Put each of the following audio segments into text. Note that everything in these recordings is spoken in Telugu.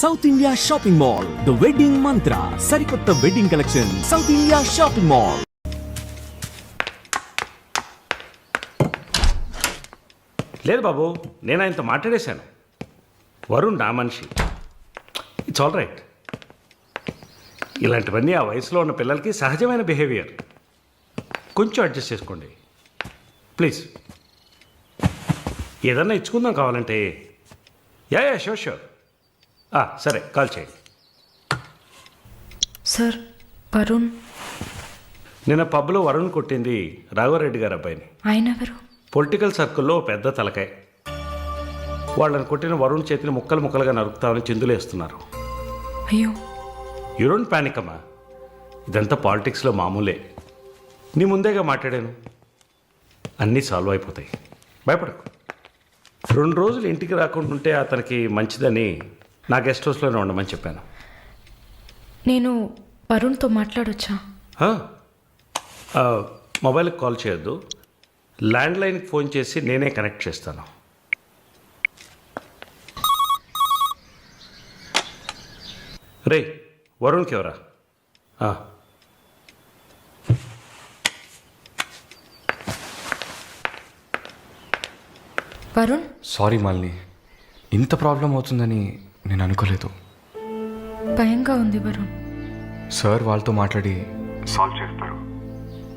South India shopping mall the wedding Mantra సరికొత్త wedding collection South India shopping mall లేదు బాబు నేను ఆయనతో మాట్లాడేశాను. వరుణ్ నా మనిషి. ఇట్స్ ఆల్ రైట్ ఇలాంటివన్నీ ఆ వయసులో ఉన్న పిల్లలకి సహజమైన బిహేవియర్ కొంచెం అడ్జస్ట్ చేసుకోండి. ప్లీజ్ ఏదన్నా ఇచ్చుకుందాం కావాలంటే. యా యా షూర్ షూర్ సరే కాల్ చేయండి. సార్ వరుణ్ నిన్న పబ్లో వరుణ్ కొట్టింది రాఘవరెడ్డి గారి అబ్బాయిని. ఆయన ఎవరు పొలిటికల్ సర్కిల్లో పెద్ద తలకాయ. వాళ్ళని కొట్టిన వరుణ్ చేతిని ముక్కలు ముక్కలుగా నరుకుతామని చిందులేస్తున్నారు అయ్యో. యూ డోంట్ ప్యానిక్ అమ్మా ఇదంతా పాలిటిక్స్లో మామూలే. నీ ముందేగా మాట్లాడాను. అన్నీ సాల్వ్ అయిపోతాయి. భయపడకు. రెండు రోజులు ఇంటికి రాకుండా ఉంటే అతనికి మంచిదని నా గెస్ట్ హౌస్లోనే ఉండమని చెప్పాను. నేను వరుణ్తో మాట్లాడొచ్చా? మొబైల్కి కాల్ చేయొద్దు. ల్యాండ్లైన్కి ఫోన్ చేసి నేనే కనెక్ట్ చేస్తాను. రే వరుణ్కి ఎవరా? ఆ, వరుణ్? సారీ మాలిని ఇంత ప్రాబ్లం అవుతుందని నేను అనుకోలేదు. భయంగా ఉంది వరుణ్. సార్ వాళ్ళతో మాట్లాడి సాల్వ్ చేస్తారు.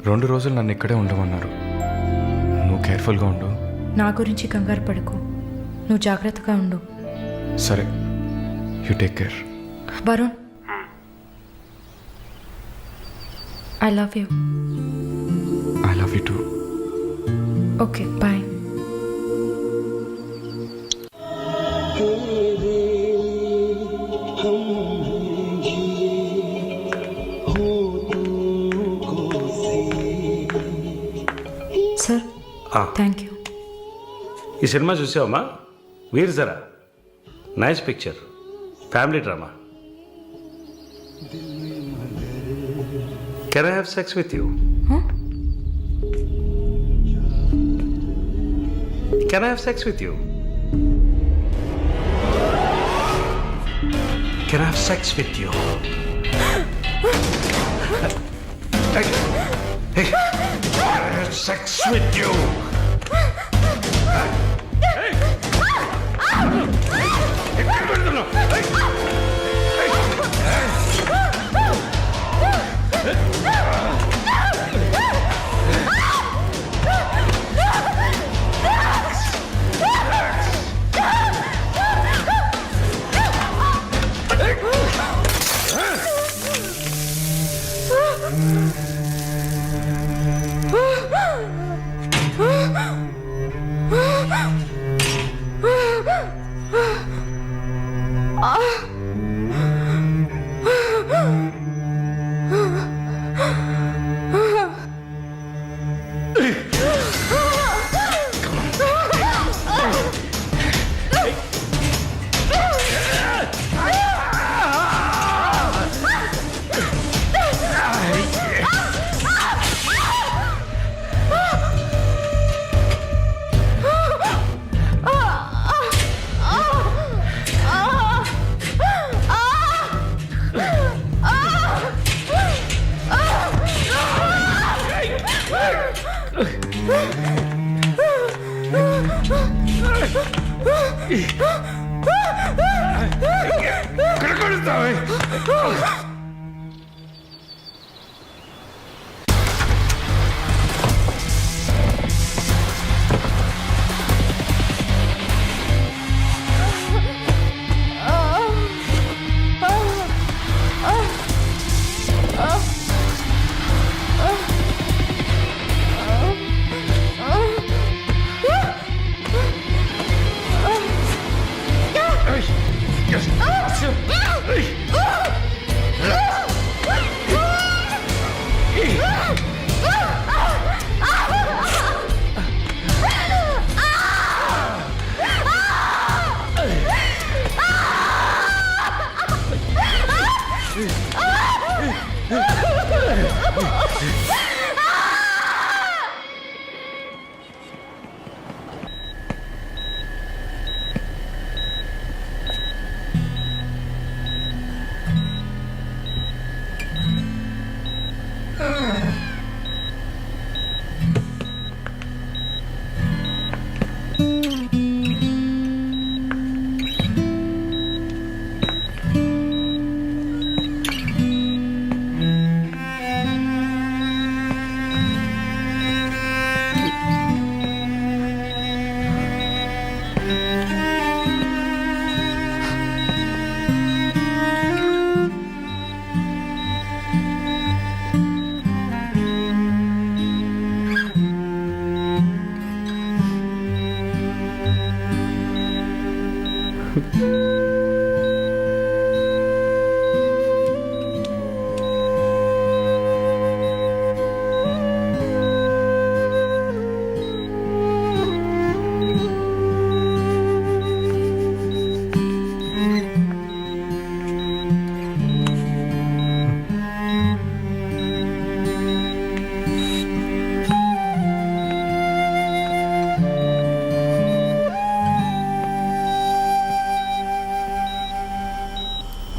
రెండు రోజులు నన్ను ఇక్కడే ఉండమన్నారు. నువ్వు కేర్ఫుల్గా ఉండు. నా గురించి కంగారు పడకు. నువ్వు జాగ్రత్తగా ఉండు. సరే. You take care. Varun. I love you. I love you too. Okay bye. Thank you ఈ cinema చూసావమ్మా? Veer Zaara. Nice picture family drama can I have sex with you can I have sex with you can I have sex with you sex with you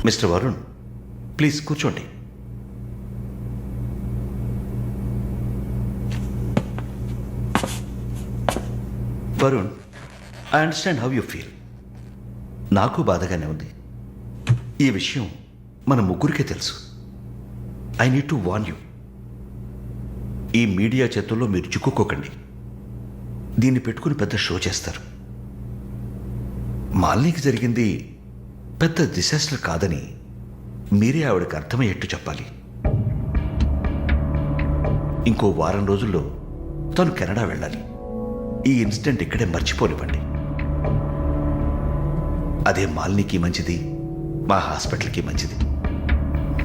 mister Varun please కూర్చోండి. Varun I understand how you feel. నాకు బాధగానే ఉంది. ఈ విషయం మన ముగ్గురికే తెలుసు. I need to warn you. ఈ మీడియా చేతుల్లో మీరు చిక్కుకోకండి. దీన్ని పెట్టుకుని పెద్ద షో చేస్తారు. మాలినికి జరిగింది పెద్ద డిసాస్టర్ కాదని మీరే ఆవిడకి అర్థమయ్యేట్టు చెప్పాలి. ఇంకో వారం రోజుల్లో తను కెనడా వెళ్ళాలి. ఈ ఇన్సిడెంట్ ఇక్కడే మర్చిపోనివ్వండి. అదే మాలినికి మంచిది మా హాస్పిటల్కి మంచిది.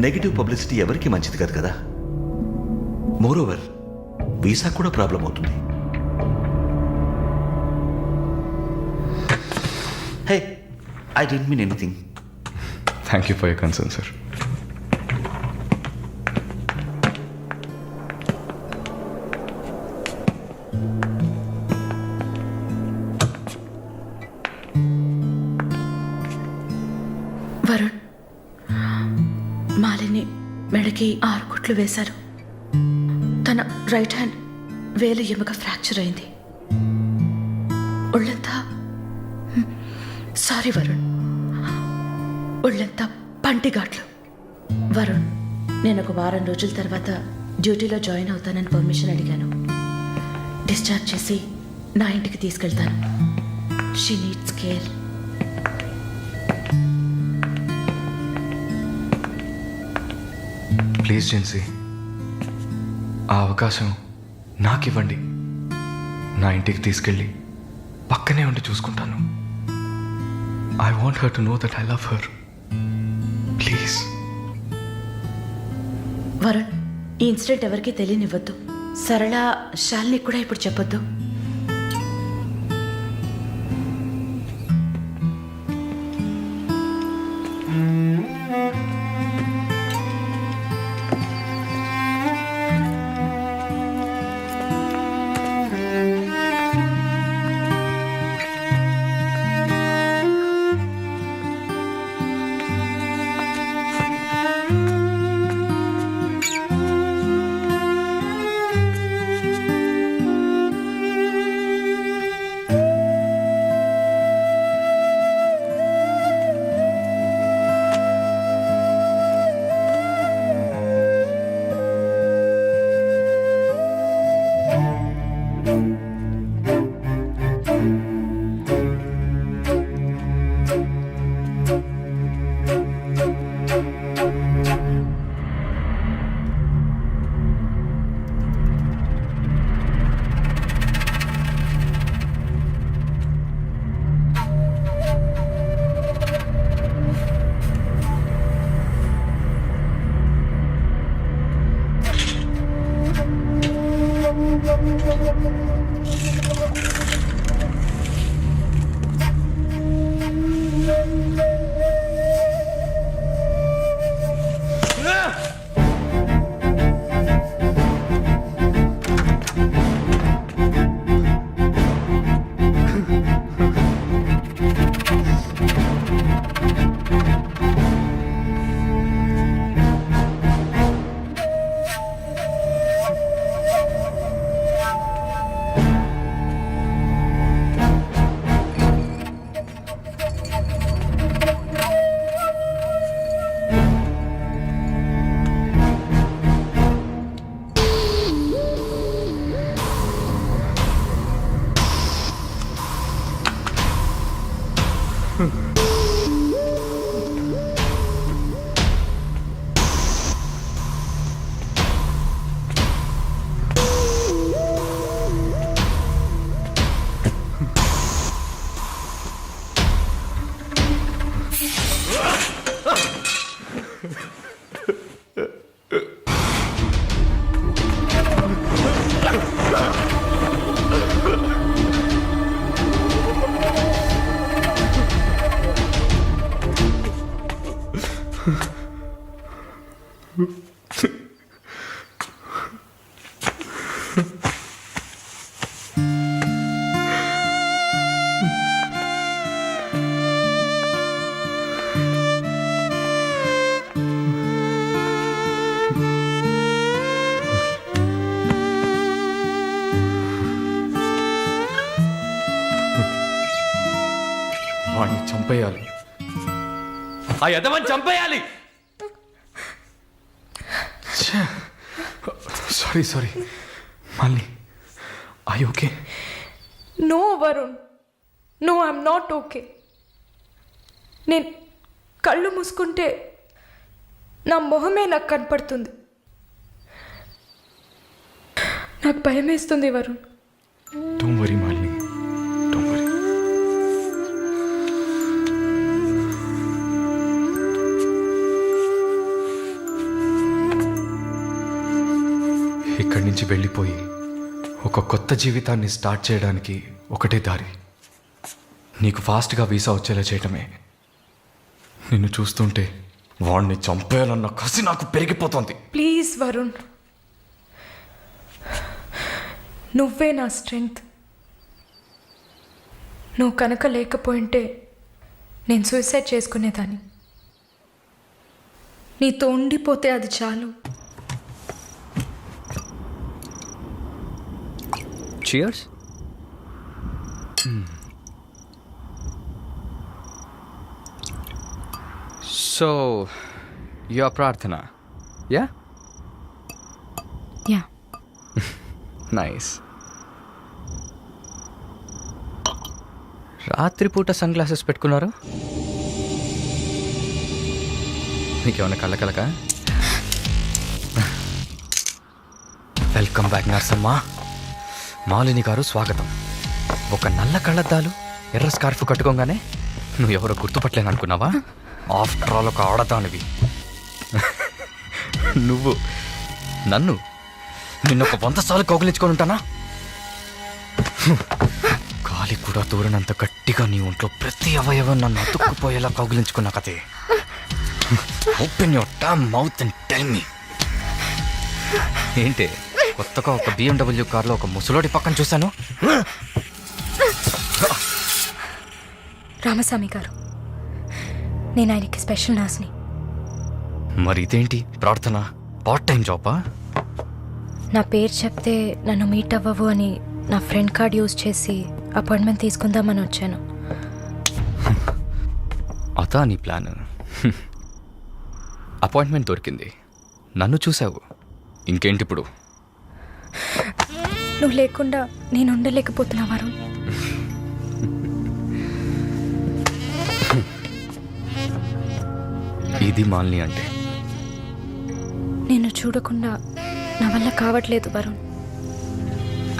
నెగిటివ్ పబ్లిసిటీ ఎవరికి మంచిది కాదు కదా? మోరోవర్ వీసా కూడా ప్రాబ్లం అవుతుంది. Hey I didn't mean anything. Thank you for your concern sir Varun Malini మెడకి ఆరు కుట్లు వేశారు. తన రైట్ హ్యాండ్ వేలు ఎముక ఫ్రాక్చర్ అయింది. ఒళ్ళంతా సారీ వరుణ్ ఒళ్ళంతా పంటిగాట్లు. వరుణ్ నేను ఒక వారం రోజుల తర్వాత డ్యూటీలో జాయిన్ అవుతానని పర్మిషన్ అడిగాను. డిశ్చార్జ్ చేసి నా ఇంటికి తీసుకెళ్తాను. She needs care please Jency ఆ అవకాశం నాకివ్వండి. నా ఇంటికి తీసుకెళ్ళి పక్కనే ఉండి చూసుకుంటాను. I want her to know that I love her please. Varun ఈ ఇన్సిడెంట్ ఎవరికీ తెలియనివ్వద్దు. సరళ శాలిని కూడా ఇప్పుడు చెప్పొద్దు. ఆ యదవని చంపేయాలి. Sorry sorry. మళ్ళీ. I okay no Varun. No I'm not okay. నేను కళ్ళు మూసుకుంటే నా మొహమే నాకు కనపడుతుంది. నాకు భయం వేస్తుంది వరుణ్. డోంట్ వరీ మాలిని నుంచి వెళ్ళిపోయి ఒక కొత్త జీవితాన్ని స్టార్ట్ చేయడానికి ఒకటే దారి. నీకు ఫాస్ట్గా వీసా వచ్చేలా చేయటమే. నిన్ను చూస్తుంటే వాడిని చంపేయాలన్న కసి నాకు పెరిగిపోతుంది. ప్లీజ్ వరుణ్. నువ్వే నా స్ట్రెంగ్త్. నువ్వు కనుక లేకపోయింటే నేను సూసైడ్ చేసుకునేదాన్ని. నీతో ఉండిపోతే అది చాలు. Cheers. So, your Prarthana, yeah? Yeah Nice. రాత్రిపూట సన్ గ్లాసెస్ పెట్టుకున్నారు మీకేమైనా కళ్ళ కలక వెల్కమ్ బ్యాక్ నర్సమ్మ మాలిని గారు స్వాగతం. ఒక నల్ల కళ్ళద్దాలు ఎర్ర స్కార్ఫ్ కట్టుకోగానే నువ్వు ఎవరో గుర్తుపట్టలేను అనుకున్నావా? ఆఫ్టర్ ఆల్ ఒక ఆడదానివి. నువ్వు నన్ను నిన్న ఒక వంద సార్లు కౌగిలించుకొని ఉంటానా? గాలి కూడా దూరనంత గట్టిగా నీ ఒంట్లో ప్రతి అవయవం నన్ను అతుక్కుపోయేలా కౌగిలించుకున్నా కదే open your tum mouth and tell me ఏంటి? కొత్తగా ఒక బిఎండబ్ల్యూ కార్లో ఒక ముసలోడి పక్కన చూశాను. రామస్వామి గారు నేను ఆయనకి స్పెషల్ నర్స్ని మరి ఇదేంటి? ప్రార్థన? పార్ట్ టైం జాబా? నా పేరు చెప్తే నన్ను మీట్ అవ్వవు అని నా ఫ్రెండ్ కార్డ్ యూజ్ చేసి అపాయింట్మెంట్ తీసుకుందామని వచ్చాను. అదా నీ ప్లాన్. అపాయింట్మెంట్ దొరికింది. నన్ను చూసావు. ఇంకేంటి ఇప్పుడు నువ్వు లేకుండా నేను ఉండలేకపోతున్నా వరుణ్ ఇది మాలిని అంటే. నేను చూడకుండా నా వల్ల కావట్లేదు Varun.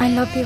I love you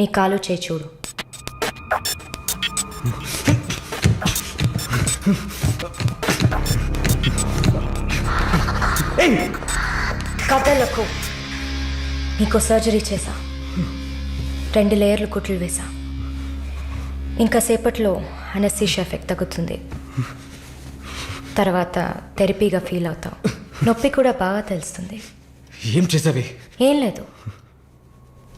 నీ కాలు చేయి చూడు. కథలకు నీకు సర్జరీ చేశా. రెండు లేయర్లు కుట్లు వేసా ఇంకా సేపట్లో అనస్థీషియా ఎఫెక్ట్ తగ్గుతుంది. తర్వాత థెరపీగా ఫీల్ అవుతావు. నొప్పి కూడా బాగా తెలుస్తుంది. ఏం చేసావి ఏం లేదు.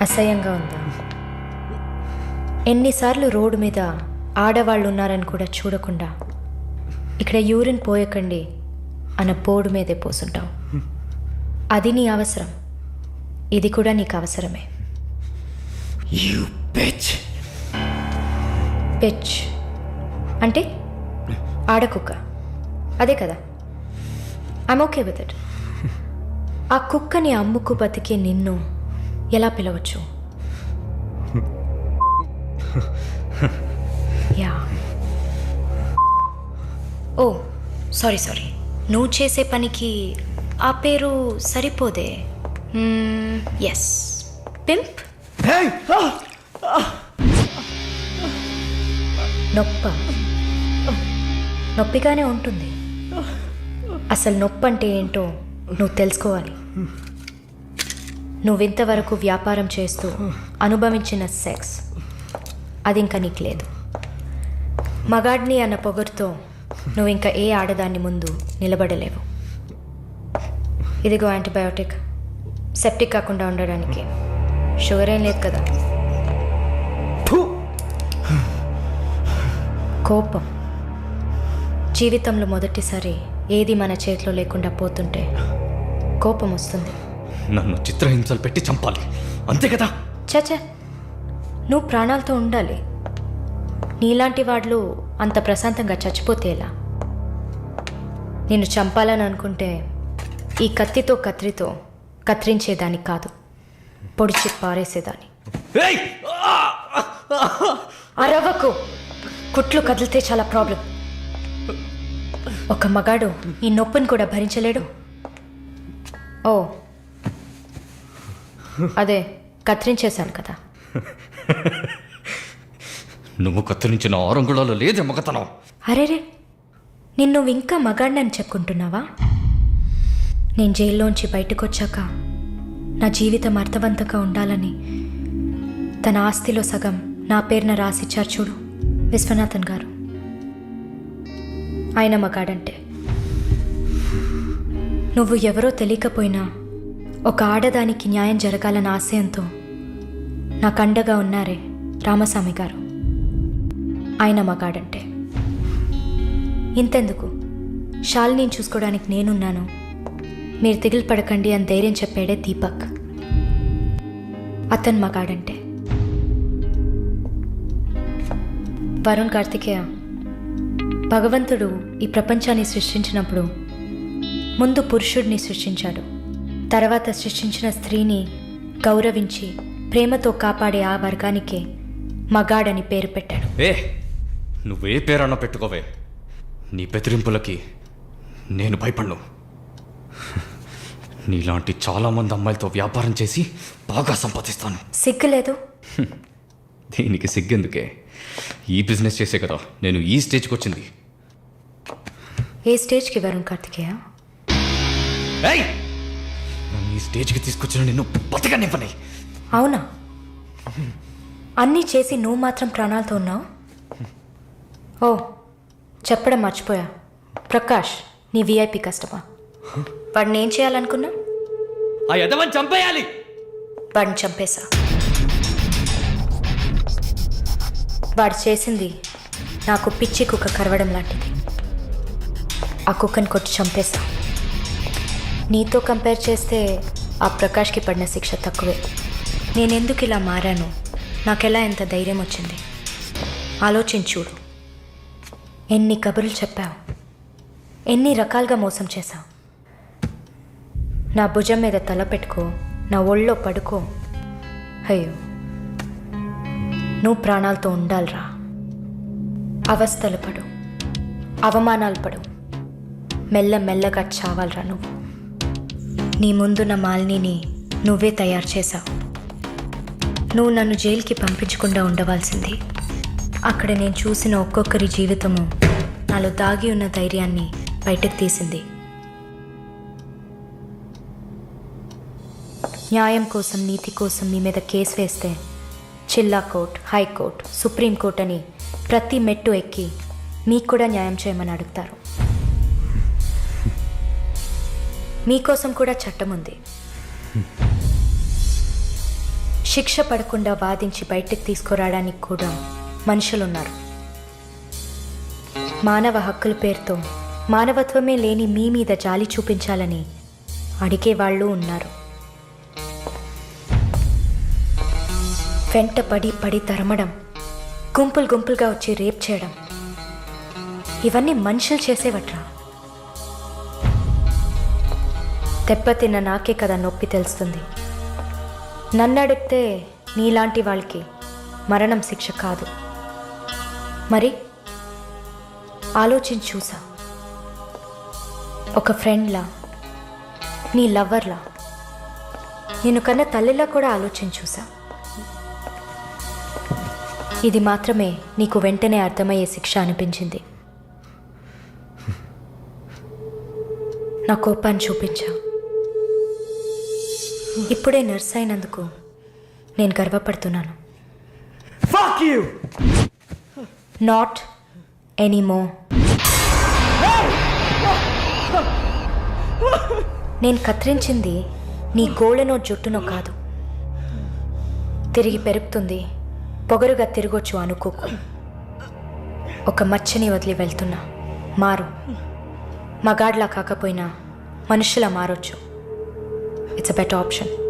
అసహ్యంగా ఉందా? ఎన్నిసార్లు రోడ్డు మీద ఆడవాళ్ళు ఉన్నారని కూడా చూడకుండా ఇక్కడ యూరిన్ పోయకండి అన్న బోర్డు మీదే పోసుంటావు. అది నీ అవసరం. ఇది కూడా నీకు అవసరమే. పిచ్ అంటే ఆడకుక్క. అదే కదా. ఐమ్ ఓకే విత్ ఇట్ ఆ కుక్కని అమ్ముకు బతికే నిన్ను ఎలా పిలవచ్చు? యా. Oh sorry sorry. నువ్వు చేసే పనికి ఆ పేరు సరిపోదే. Yes pimp? నొప్ప. నొప్పిగానే ఉంటుంది. అసలు నొప్పి అంటే ఏంటో నువ్వు తెలుసుకోవాలి. నువ్వు ఇంతవరకు వ్యాపారం చేస్తూ అనుభవించిన సెక్స్ అది ఇంకా నీకు లేదు. మగాడిని అన్న పొగరుతో నువ్వు ఇంకా ఏ ఆడదాన్ని ముందు నిలబడలేవు. ఇదిగో యాంటీబయోటిక్. సెప్టిక్ కాకుండా ఉండడానికి షుగర్ ఏం లేదు కదా. కోపం జీవితంలో మొదటిసారి ఏది మన చేతిలో లేకుండా పోతుంటే కోపం వస్తుంది. నన్ను చిత్రహింసలు పెట్టి చంపాలి. అంతే కదా? చచ నువ్వు ప్రాణాలతో ఉండాలి. నీలాంటి వాళ్ళు అంత ప్రశాంతంగా చచ్చిపోతే ఎలా? నిన్ను చంపాలని అనుకుంటే ఈ కత్తితో కత్రితో కత్తిరించేదాన్ని కాదు. పొడిచి పారేసేదాన్ని! అరవకు కుట్లు కదిలితే చాలా ప్రాబ్లం. ఒక మగాడు ఈ నొప్పిని కూడా భరించలేడు. ఓ అదే కత్తిరించేశాను కదా. నువ్వు కత్తిరించిన ఆరంగుళాలు లేదే మగతనం. అరేరే నిన్ను ఇంకా మగాడినని చెప్పుకుంటున్నావా? నేను జైల్లోంచి బయటకు వచ్చాక నా జీవితం అర్థవంతంగా ఉండాలని తన ఆస్తిలో సగం నా పేరున రాసిచ్చారు చూడు విశ్వనాథన్ గారు. ఆయన మగాడంటే. నువ్వు ఎవరో తెలియకపోయినా ఒక ఆడదానికి న్యాయం జరగాలన్న ఆశయంతో నాకు అండగా ఉన్నారే రామస్వామి గారు. ఆయన మగాడంటే. ఇంతెందుకు? షాలిని చూసుకోవడానికి నేనున్నాను. మీరు దిగులు పడకండి అని ధైర్యం చెప్పాడే దీపక్. అతను మగాడంటే. వరుణ్ కార్తికేయ భగవంతుడు ఈ ప్రపంచాన్ని సృష్టించినప్పుడు ముందు పురుషుడిని సృష్టించాడు. తర్వాత సృష్టించిన స్త్రీని గౌరవించి ప్రేమతో కాపాడే ఆ వర్గానికే మగాడని పేరు పెట్టాడు. ఏ నువ్వే పేరన్నా పెట్టుకోవే. నీ బెదిరింపులకి నేను భయపడ్ను. నీలాంటి చాలామంది అమ్మాయిలతో వ్యాపారం చేసి బాగా సంపాదిస్తాను. సిగ్గులేదు? దీనికి సిగ్గెందుకే. ఈ బిజినెస్ చేసే కదా నేను ఈ స్టేజ్కి వచ్చింది. ఏ స్టేజ్కి వరుణ్ కార్తికేయ? ఏయ్! ఈ స్టేజ్కి తీసుకొచ్చిన నిన్ను బతకనివ్వని. అవునా? అన్నీ చేసి నువ్వు మాత్రం ప్రాణాలతో ఉన్నావు? ఓ చెప్పడం మర్చిపోయా. ప్రకాష్ నీ విఐపి కస్టమా వాడిని ఏం చేయాలనుకున్నా? ఆ యదవని చంపేయాలి! వాడిని చంపేశా. వాడు చేసింది నాకు పిచ్చి కుక్క కరవడం లాంటిది. ఆ కుక్కని కొట్టి చంపేశా. నీతో కంపేర్ చేస్తే ఆ ప్రకాష్కి పడిన శిక్ష తక్కువే. నేనెందుకు ఇలా మారాను? నాకెలా ఎంత ధైర్యం వచ్చింది? ఆలోచించూడు ఎన్ని కబుర్లు చెప్పావు? ఎన్ని రకాలుగా మోసం చేశావు? నా భుజం మీద తల పెట్టుకో నా ఒళ్ళో పడుకో. అయ్యో నువ్వు ప్రాణాలతో ఉండాలిరా. అవస్థలు పడు అవమానాలు పడు. మెల్ల మెల్లగా చావాలిరా నువ్వు. నీ ముందున్న మాలినిని నువ్వే తయారు చేశావు. నువ్వు నన్ను జైలుకి పంపించకుండా ఉండవలసింది. అక్కడ నేను చూసిన ఒక్కొక్కరి జీవితము నాలో దాగి ఉన్న ధైర్యాన్ని బయటకు తీసింది. న్యాయం కోసం నీతి కోసం మీ మీద కేసు వేస్తే జిల్లా కోర్ట్ హైకోర్టు సుప్రీంకోర్టు అని ప్రతి మెట్టు ఎక్కి మీకు కూడా న్యాయం చేయమని అడుగుతారు. మీకోసం కూడా చట్టం ఉంది. శిక్ష పడకుండా వాదించి బయటకు తీసుకురావడానికి కూడా మనుషులున్నారు. మానవ హక్కుల పేరుతో మానవత్వమే లేని మీ మీద జాలి చూపించాలని అడిగే వాళ్ళు ఉన్నారు. వెంట పడి పడి తరమడం గుంపులు గుంపులుగా వచ్చి రేప్ చేయడం ఇవన్నీ మనుషులు చేసేవట్రా? దెబ్బతిన్న నాకే కదా నొప్పి తెలుస్తుంది. నన్ను అడిగితే నీలాంటి వాళ్ళకి మరణం శిక్ష కాదు. మరి? ఆలోచించి చూసా. ఒక ఫ్రెండ్లా నీ లవర్లా నేను కన్నా తల్లిలా కూడా ఆలోచించి చూసా. ఇది మాత్రమే నీకు వెంటనే అర్థమయ్యే శిక్ష అనిపించింది. నా కోపాన్ని చూపించావు ఇప్పుడే నర్స్ అయినందుకు నేను గర్వపడుతున్నాను. నాట్ ఎనీమో నేను కత్తిరించింది నీ గోళ్ళనో జుట్టునో కాదు. తిరిగి పెరుగుతుంది. పొగరుగా తిరగొచ్చు అనుకోకు. ఒక మచ్చని వదిలి వెళ్తున్నా. మారు. మగాడ్లా కాకపోయినా మనుషులా మారొచ్చు. it's a better option.